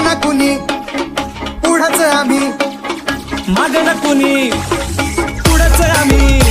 ना कुणी? पुढच आम्ही. माग ना कुणी? पुढच आम्ही.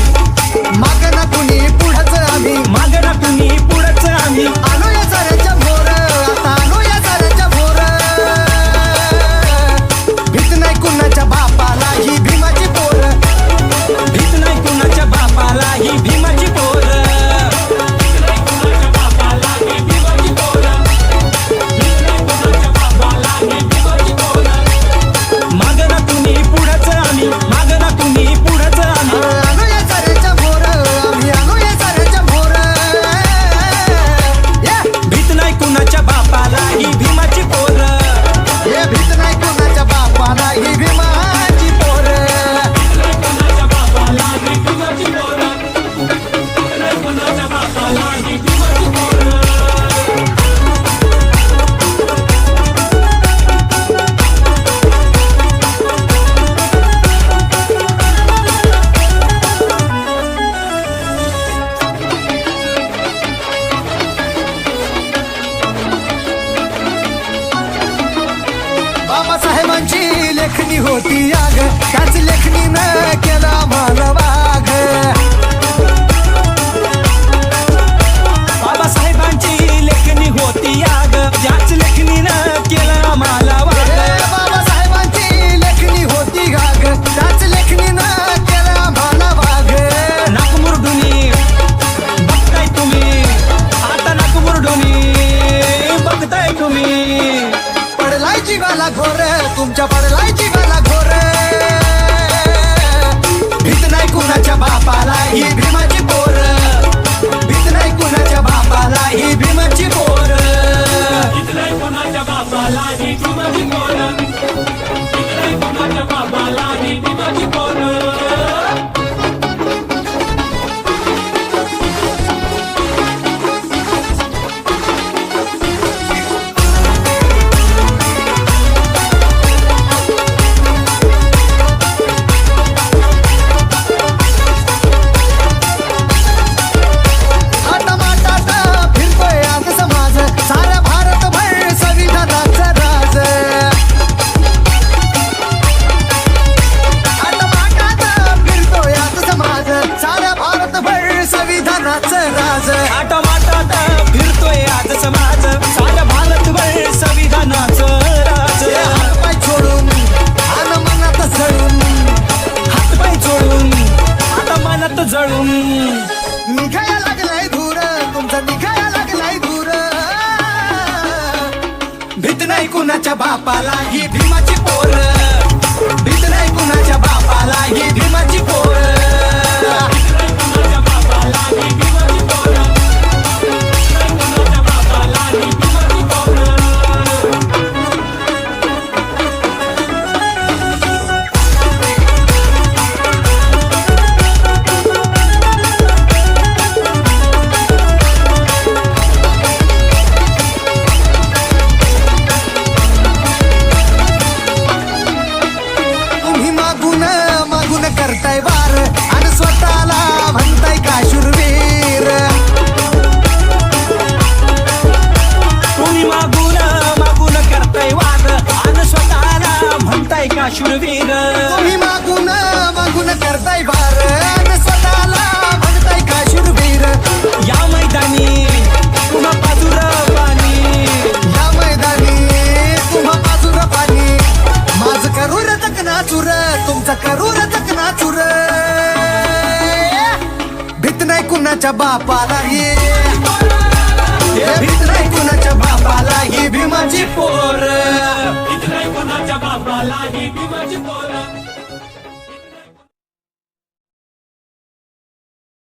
बाबासाहेबांची लेखणी होती आग. त्याच लेखणी न जिवाला घोर तुमच्या पडलाय जिवाला घोर भीत नाही कुणाच्या बापाला ही भीमाची पोर. भीत नाही कुणाच्या बापाला ही भीमाची पोर. भीत नाही कुणाच्या बापाला ही भीमाची पोर. तुझ्या बापालाही शूरवीर तुम्ही मागून मागून करताय भार. स्वतःला म्हणताय का शूरवीर या मैदानी पुन्हा पाजूर पाणी. या मैदानी पुन्हा पाजूर पाणी. माझ करूर तकना चुर तुमचं करूर तकना चुर भीत नाही कुणाच्या बापाला ही भीत नाही कुणाच्या बापाला ही भीमाची